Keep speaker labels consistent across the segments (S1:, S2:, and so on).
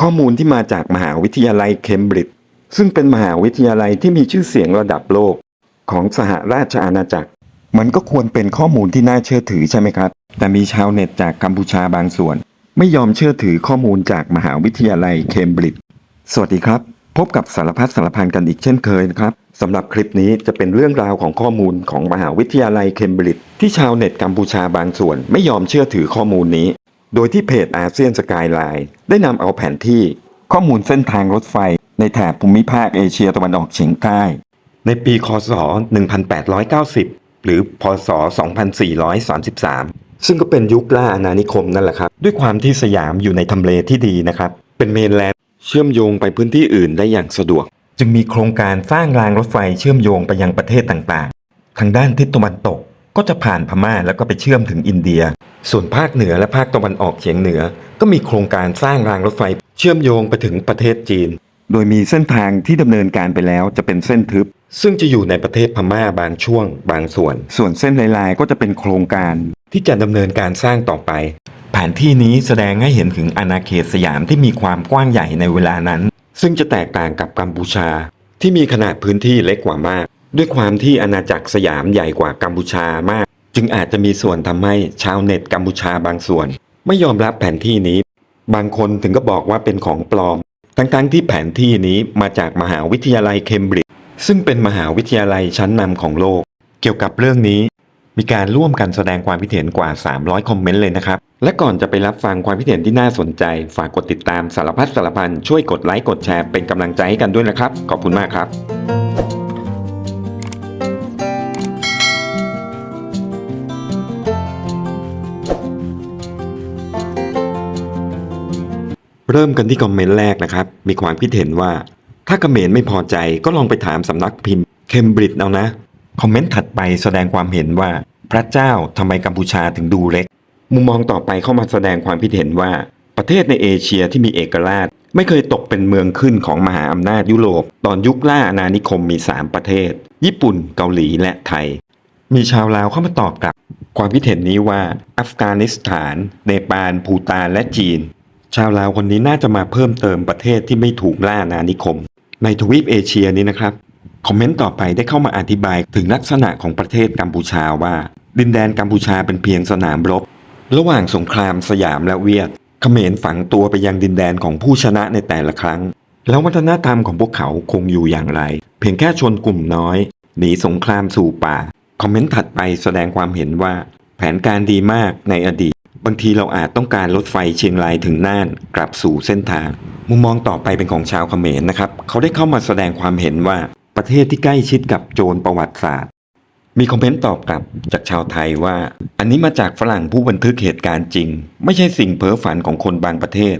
S1: ข้อมูลที่มาจากมหาวิทยาลัยเคมบริดจ์ซึ่งเป็นมหาวิทยาลัยที่มีชื่อเสียงระดับโลก ของสหราชอาณาจักร มันก็ควรเป็นข้อมูลที่น่าเชื่อถือใช่ไหมครับ แต่มีชาวเน็ตจากกัมพูชาบางส่วน ไม่ยอมเชื่อถือข้อมูลจากมหาวิทยาลัยเคมบริดจ์สวัสดีครับ พบกับสารพัดสารพันกันอีกเช่นเคยนะครับสำหรับคลิปนี้จะเป็นเรื่องราวของข้อมูลของมหาวิทยาลัยเคมบริดจ์ที่ชาวเน็ตกัมพูชาบางส่วน ไม่ยอมเชื่อถือข้อมูลนี้ โดยที่เพจอาเซียนสกายไลน์ได้นำเอาแผนที่ข้อมูลเส้นทางรถไฟในแถบภูมิภาคเอเชียตะวันออกเฉียงใต้ ในปีคศ 1890 หรือพศ 2433 ซึ่งก็เป็นยุคล่าอาณานิคมนั่นแหละครับ ด้วยความที่สยามอยู่ในทำเลที่ดีนะครับ เป็นเมนแลนด์เชื่อมโยงไปพื้นที่อื่นได้อย่างสะดวก จึงมีโครงการสร้างรางรถไฟเชื่อมโยงไปยังประเทศต่างๆ ทางด้านทิศตะวันตกก็จะผ่านพม่าแล้วก็ไปเชื่อมถึงอินเดีย ส่วนภาคเหนือและภาคตะวันออกเฉียงเหนือ ก็มีโครงการสร้างรางรถไฟเชื่อมโยงไปถึงประเทศจีน โดยมีเส้นทางที่ดำเนินการไปแล้วจะเป็นเส้นทึบ ซึ่งจะอยู่ในประเทศพม่าบางช่วง บางส่วน ส่วนเส้นลายๆ ก็จะเป็นโครงการที่จะดำเนินการสร้างต่อไป แผนที่นี้แสดงให้เห็นถึงอาณาเขตสยามที่มีความกว้างใหญ่ในเวลานั้น ซึ่งจะแตกต่างกับกัมพูชา ที่มีขนาดพื้นที่เล็กกว่ามาก ด้วยความที่อาณาจักรสยามใหญ่กว่ากัมพูชามาก จึงอาจจะมีส่วนทำให้ชาวเน็ตกัมพูชาบางส่วน ไม่ยอมรับแผนที่นี้ บางคนถึงก็บอกว่าเป็นของปลอม ทั้งๆที่แผนที่นี้มาจากมหาวิทยาลัยเคมบริดจ์ซึ่งเป็นมหาวิทยาลัยชั้นนำของโลก เกี่ยวกับเรื่องนี้ มีการร่วมกันแสดงความคิดเห็นกว่า 300 คอมเมนต์เลยนะครับ และก่อนจะไปรับฟังความคิดเห็นที่น่าสนใจ ฝากกดติดตามสารพัดสารพันช่วยกดไลค์กดแชร์เป็นกำลังใจให้กันด้วยนะครับ ขอบคุณมากครับ เริ่มกันที่คอมเมนต์แรกนะครับ มีความคิดเห็นว่า ถ้าเขมรไม่พอใจก็ลองไปถามสำนักพิมพ์เคมบริดจ์เอานะ คอมเมนต์ถัดไปแสดงความเห็นว่า พระเจ้าทำไมกัมพูชาถึงดูเล็ก มุมมองต่อไปเข้ามาแสดงความคิดเห็นว่า ประเทศในเอเชียที่มีเอกราช ไม่เคยตกเป็นเมืองขึ้นของมหาอำนาจยุโรป ตอนยุคล่าอาณานิคมมี 3 ประเทศ ญี่ปุ่น เกาหลีและไทย มีชาวลาวเข้ามาตอบกลับ ความคิดเห็นนี้ว่า อัฟกานิสถาน เนปาล ภูตานและจีน ชาวลาวคนนี้น่าจะมาเพิ่มเติมประเทศที่ไม่ถูกล่าอาณานิคม ในทวีปเอเชียนี้นะครับคอมเมนต์ต่อไปได้เข้ามาอธิบายถึงลักษณะของประเทศกัมพูชาว่า ดินแดนกัมพูชาเป็นเพียงสนามรบ ระหว่างสงครามสยามและเวียดเขมรฝังตัวไปยังดินแดนของผู้ชนะในแต่ละครั้ง แล้ววัฒนธรรมของพวกเขาคงอยู่อย่างไร เพียงแค่ชนกลุ่มน้อย หนีสงครามสู่ป่า คอมเมนต์ถัดไปแสดงความเห็นว่า แผนการดีมากในอดีต บางทีเราอาจต้องการรถไฟเชียงรายถึงน่านกลับสู่เส้นทาง มุมมองต่อไปเป็นของชาวเขมรนะครับ เขาได้เข้ามาแสดงความเห็นว่าประเทศที่ใกล้ชิดกับโจรประวัติศาสตร์ มีคอมเมนต์ตอบกลับจากชาวไทยว่า อันนี้มาจากฝรั่งผู้บันทึกเหตุการณ์จริง ไม่ใช่สิ่งเพ้อฝันของคนบางประเทศ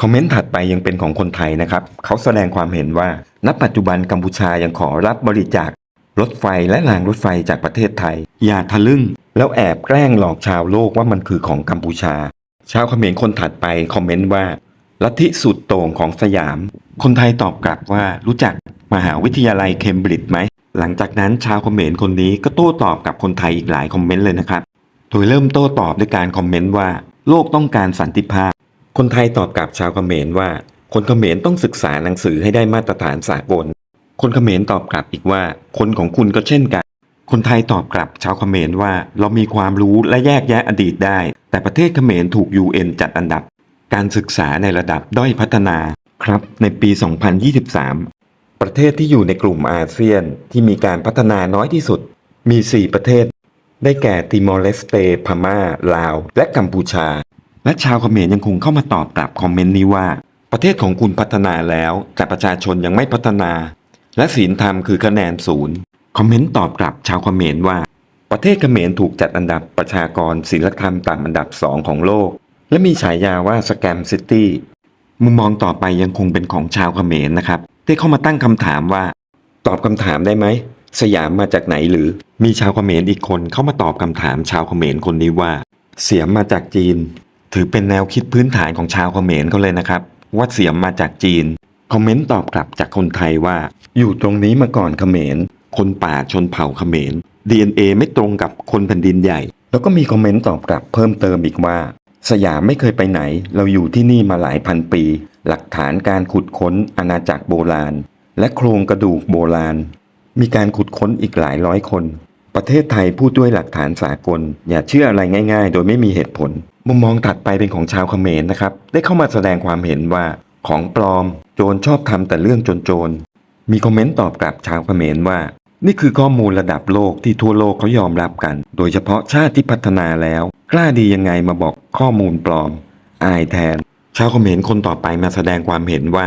S1: คอมเมนต์ถัดไปยังเป็นของคนไทยนะครับ เขาแสดงความเห็นว่า ณ ปัจจุบันกัมพูชายังขอรับบริจาครถไฟและรางรถไฟจากประเทศไทย อย่าทะลึ่ง แล้วแอบแกล้งหลอกชาวโลกว่ามันคือของกัมพูชา ชาวเขมรคนถัดไปคอมเมนต์ว่า ลัทธิสุดโต่งของสยาม คนไทยตอบกลับว่ารู้จักมหาวิทยาลัยเคมบริดจ์ไหม หลังจากนั้นชาวเขมรคนนี้ก็โต้ตอบกับคนไทยอีกหลายคอมเมนต์เลยนะครับ โดยเริ่มโต้ตอบด้วยการคอมเมนต์ว่า โลกต้องการสันติภาพ คนไทยตอบกลับชาวเขมรว่า คนเขมรต้องศึกษาหนังสือให้ได้มาตรฐานสากล คนเขมรตอบกลับอีกว่า คนของคุณก็เช่นกัน คนไทยตอบกลับชาวเขมรว่าเรามีความรู้และแยกแยะอดีตได้ แต่ประเทศเขมรถูก UN จัดอันดับ การศึกษาในระดับด้อยพัฒนาครับในปี 2023 ประเทศที่อยู่ในกลุ่มอาเซียนที่มีการพัฒนาน้อยที่สุด มี 4 ประเทศ ได้แก่ติมอร์เลสเต พม่า ลาว และกัมพูชา และชาวเขมรยังคงเข้ามาตอบกลับคอมเมนต์นี้ว่า ประเทศของคุณพัฒนาแล้วแต่ประชาชนยังไม่พัฒนา และศีลธรรมคือคะแนนศูนย์ คอมเมนต์ตอบกลับชาวคอมเขมรว่า ประเทศเขมรถูกจัดอันดับประชากรศีลธรรมต่ำอันดับ2ของโลก และมีฉายาว่าสแกมซิตี้มุมมองต่อไปยังคงเป็นของชาวเขมรนะครับได้เข้ามาตั้งคำถามว่า ตอบคำถามได้ไหมสยามมาจากไหนหรือมีชาวเขมรอีกคนเข้ามาตอบคำถามชาวเขมรคนนี้ว่า เสียมมาจากจีน ถือเป็นแนวคิดพื้นฐานของชาวเขมรเขาเลยนะครับ ว่าเสียมมาจากจีน คอมเมนต์ตอบกลับจากคนไทยว่า อยู่ตรงนี้มาก่อนเขมร คนป่าชนเผ่าเขมร DNA ไม่ตรงกับคนแผ่นดินใหญ่ แล้วก็มีคอมเมนต์ตอบกลับเพิ่มเติมอีกว่า สยามไม่เคยไปไหน เราอยู่ที่นี่มาหลายพันปี หลักฐานการขุดค้นอาณาจักรโบราณ และโครงกระดูกโบราณ มีการขุดค้นอีกหลายร้อยคน ประเทศไทยพูดด้วยหลักฐานสากล อย่าเชื่ออะไรง่าย ๆ โดยไม่มีเหตุผล มุมมองถัดไปเป็นของชาวเขมรนะครับ ได้เข้ามาแสดงความเห็นว่าของปลอม โจรชอบทำแต่เรื่องโจรๆมีคอมเมนต์ตอบกลับชาวเขมรว่า นี่คือข้อมูลระดับโลกที่ทั่วโลกเขายอมรับกัน โดยเฉพาะชาติที่พัฒนาแล้ว กล้าดียังไงมาบอกข้อมูลปลอม อายแทน ชาวเขมรคนต่อไปมาแสดงความเห็นว่า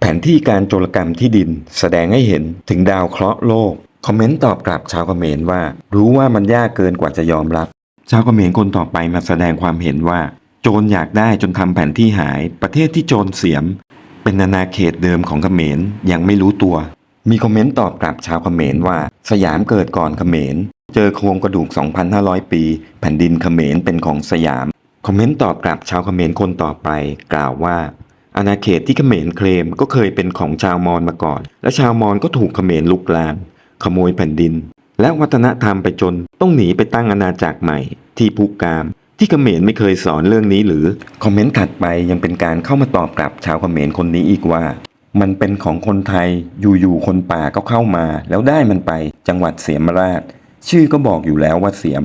S1: แผนที่การโจรกรรมที่ดิน แสดงให้เห็นถึงดาวเคราะห์โลก คอมเมนต์ตอบกลับชาวเขมรว่า รู้ว่ามันยากเกินกว่าจะยอมรับ ชาวเขมรคนต่อไปมาแสดงความเห็นว่า โจรอยากได้จนทำแผนที่หาย ประเทศที่โจรเสียม เป็นอาณาเขตเดิมของเขมรยังไม่รู้ตัว มีคอมเมนต์ตอบกลับชาวเขมรว่า สยามเกิดก่อนเขมร เจอโครงกระดูก 2,500 ปี แผ่นดินเขมรเป็นของสยาม คอมเมนต์ตอบกลับชาวเขมรคนต่อไป กล่าวว่าอาณาเขตที่เขมรเคลมก็เคยเป็นของชาวมอญมาก่อน และชาวมอญก็ถูกเขมรลุกลานขโมยแผ่นดิน และวัฒนธรรมไปจนต้องหนีไปตั้งอาณาจักรใหม่ ที่ภูกาม ที่เขมรไม่เคยสอนเรื่องนี้หรือ คอมเมนต์ถัดไปยังเป็นการเข้ามาตอบกลับชาวเขมรคนนี้อีกว่า มันเป็นของคนไทยอยู่ๆคนป่าก็เข้ามา แล้วได้มันไปจังหวัดเสียมราช ชื่อก็บอกอยู่แล้วว่าเสียม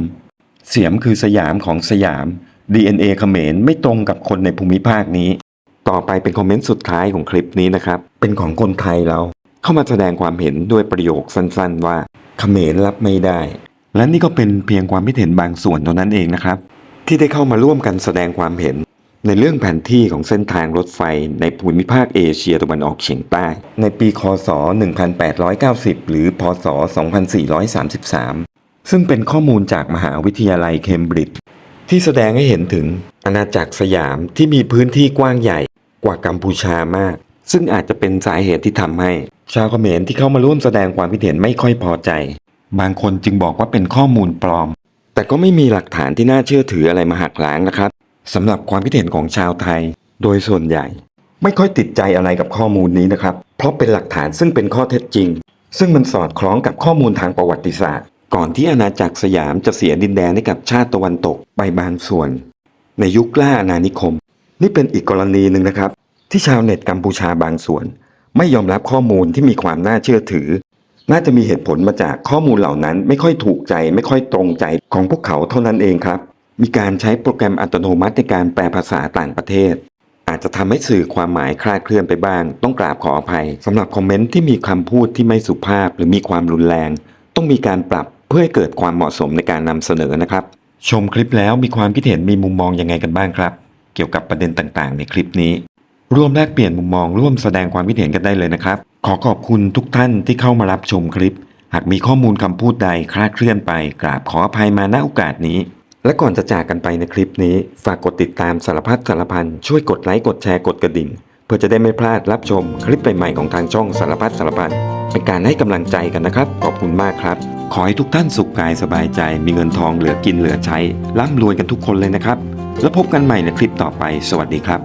S1: เสียมคือสยามของสยาม DNA เขมรไม่ตรงกับคนในภูมิภาคนี้ ต่อไปเป็นคอมเมนต์สุดท้ายของคลิปนี้นะครับ เป็นของคนไทยเรา เข้ามาแสดงความเห็นด้วยประโยคสั้นๆ ว่าเขมรรับไม่ได้ และนี่ก็เป็นเพียงความคิดเห็นบางส่วนเท่านั้นเองนะครับ ที่ได้เข้ามาร่วมกันแสดงความเห็น ในเรื่องแผนที่ของเส้นทางรถไฟในภูมิภาคเอเชียตะวันออกเฉียงใต้ ในปี คศ 1890 หรือ พศ 2433 ซึ่งเป็นข้อมูลจากมหาวิทยาลัยเคมบริดจ์ที่แสดงให้เห็นถึงอาณาจักรสยามที่มีพื้นที่กว้างใหญ่กว่ากัมพูชามาก ซึ่งอาจจะเป็นสาเหตุที่ทำให้ ชาวเขมรที่เข้ามาร่วมแสดงความคิดเห็นไม่ค่อยพอใจ บางคนจึงบอกว่าเป็นข้อมูลปลอม แต่ก็ไม่มีหลักฐานที่น่าเชื่อถืออะไรมาหักล้างนะครับ สำหรับความคิดเห็นของชาวไทย โดยส่วนใหญ่ ไม่ค่อยติดใจอะไรกับข้อมูลนี้นะครับ เพราะเป็นหลักฐานซึ่งเป็นข้อเท็จจริง ซึ่งมันสอดคล้องกับข้อมูลทางประวัติศาสตร์ ก่อนที่อาณาจักรสยามจะเสียดินแดนให้กับชาติตะวันตกไปบางส่วน ในยุคล่าอาณานิคม นี่เป็นอีกกรณีหนึ่งนะครับ ที่ชาวเน็ตกัมพูชาบางส่วน ไม่ยอมรับข้อมูลที่มีความน่าเชื่อถือ น่าจะมีเหตุผลมาจากข้อมูลเหล่านั้นไม่ค่อยถูกใจ ไม่ค่อยตรงใจของพวกเขาเท่านั้นเองครับ มีการใช้โปรแกรมอัตโนมัติในการแปลภาษาต่างประเทศ อาจจะทำให้สื่อความหมายคลาดเคลื่อนไปบ้าง ต้องกราบขออภัยสำหรับคอมเมนต์ที่มีคำพูดที่ไม่สุภาพหรือมีความรุนแรง ต้องมีการปรับเพื่อให้เกิดความเหมาะสมในการนำเสนอนะครับ ชมคลิปแล้วมีความคิดเห็นมีมุมมองยังไงกันบ้างครับ เกี่ยวกับประเด็นต่างๆ ในคลิปนี้ ร่วมแลกเปลี่ยนมุมมองร่วมแสดงความคิดเห็นกันได้เลยนะครับ ขอขอบคุณทุกท่านที่เข้ามารับชมคลิป หากมีข้อมูลคำพูดใดคลาดเคลื่อนไปกราบขออภัยมาณโอกาสนี้ และก่อนจะจากกันไปในคลิปนี้ ฝากกดติดตามสารพัดสารพันช่วยกดไลค์กดแชร์กดกระดิ่ง เพื่อจะได้ไม่พลาดรับชมคลิปใหม่ๆของทางช่องสารพัดสารพันเป็นการให้กำลังใจกันนะครับ ขอบคุณมากครับ ขอให้ทุกท่านสุขกายสบายใจ มีเงินทองเหลือกินเหลือใช้ร่ำรวยกันทุกคนเลยนะครับ แล้วพบกันใหม่ในคลิปต่อไป สวัสดีครับ